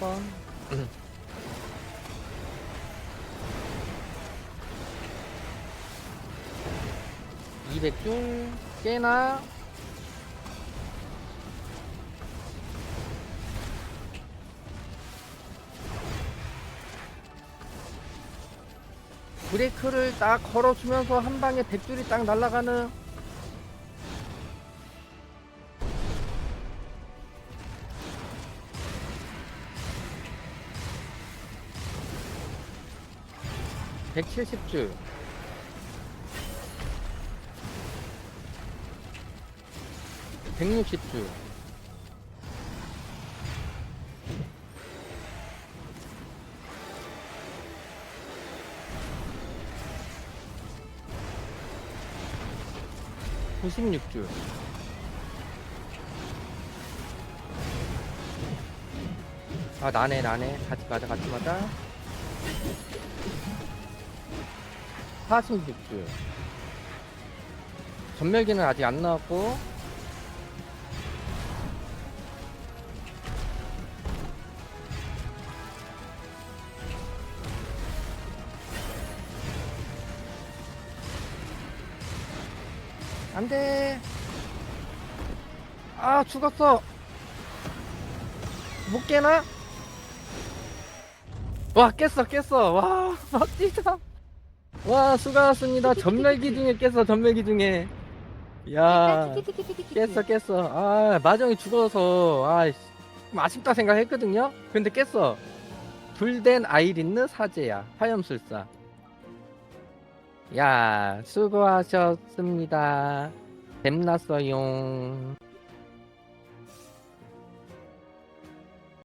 한번 200줄? 깨나? 브레이크를 딱 걸어주면서 한 방에 100줄이 딱 날아가는 백칠십 줄 백육십 줄 구십육 줄 아 나네 나네. 같이 맞아 같이 맞아 46줄. 전멸기는 아직 안 나왔고. 안돼. 아 죽었어. 못 깨나? 와 깼어 깼어. 와 와 수고하셨습니다. 전멸기 중에 깼어 전멸기 중에. 야 깼어 깼어. 아 마정이 죽어서 아좀 아쉽다 생각했거든요? 근데 깼어. 불된 아이린느 사제야 화염술사. 야 수고하셨습니다. 뱀났어용